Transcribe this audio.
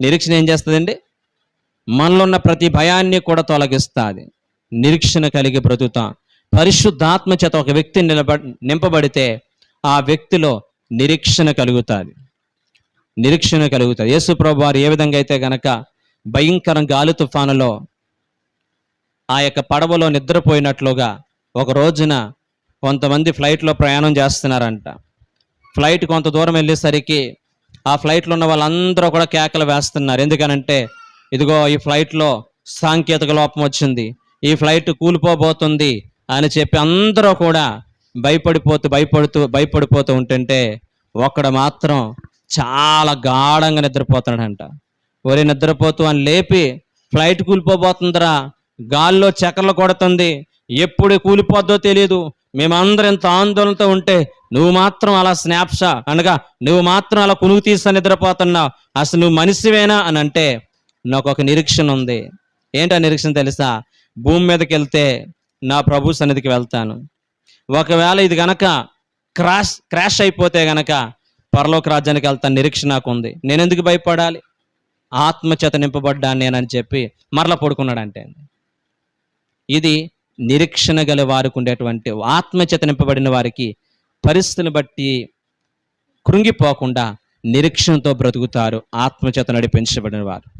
నిరీక్షణ ఏం చేస్తుందండి? మనలో ఉన్న ప్రతి భయాన్ని కూడా తొలగిస్తుంది. నిరీక్షణ కలిగి బ్రతుకుతాం. పరిశుద్ధాత్మ చేత ఒక వ్యక్తి నిలబ నింపబడితే ఆ వ్యక్తిలో నిరీక్షణ కలుగుతుంది. నిరీక్షణ కలుగుతుంది. యేసు ప్రభు వారు ఏ విధంగా అయితే గనక భయంకర గాలి తుఫానులో ఆ యొక్క పడవలో నిద్రపోయినట్లుగా ఒక రోజున కొంతమంది ఫ్లైట్లో ప్రయాణం చేస్తున్నారంట. ఫ్లైట్ కొంత దూరం వెళ్ళేసరికి ఆ ఫ్లైట్లో ఉన్న వాళ్ళందరూ కూడా కేకలు వేస్తున్నారు. ఎందుకనంటే ఇదిగో ఈ ఫ్లైట్లో సాంకేతిక లోపం వచ్చింది. ఈ ఫ్లైట్ కూలిపోబోతుంది అని చెప్పి అందరూ కూడా భయపడిపోతూ భయపడుతూ భయపడిపోతూ ఉంటుంటే ఒక్కడ మాత్రం చాలా గాఢంగా నిద్రపోతున్నాడంట. ఒరే నిద్రపోతూ అని లేపి ఫ్లైట్ కూలిపోబోతుందిరా. గాల్లో చక్రలు కొడుతుంది. ఎప్పుడు కూలిపోద్దో తెలియదు మేమందరం ఇంత ఆందోళనతో ఉంటే నువ్వు మాత్రం అలా స్నాప్షా అనగా నువ్వు మాత్రం అలా కునుగు తీసి నిద్రపోతున్నావు అసలు నువ్వు మనిషివేనా అని అంటే నాకు ఒక నిరీక్షణ ఉంది. ఏంటా నిరీక్షణ తెలుసా? భూమి మీదకి వెళ్తే నా ప్రభు సన్నిధికి వెళ్తాను. ఒకవేళ ఇది గనక క్రాష్ క్రాష్ అయిపోతే గనక పరలోక రాజ్యానికి వెళ్తాను నిరీక్షణ నాకు ఉంది. నేను ఎందుకు భయపడాలి? ఆత్మచేత నింపబడ్డాను నేనని చెప్పి మరలా పడుకున్నాడంటే. ఇది నిరీక్షణ గల వారికి ఉండేటువంటి ఆత్మచేత నింపబడిన వారికి పరిస్థితిని బట్టి కృంగిపోకుండా నిరీక్షణతో బ్రతుకుతారు ఆత్మచేత నడిపించబడిన వారు.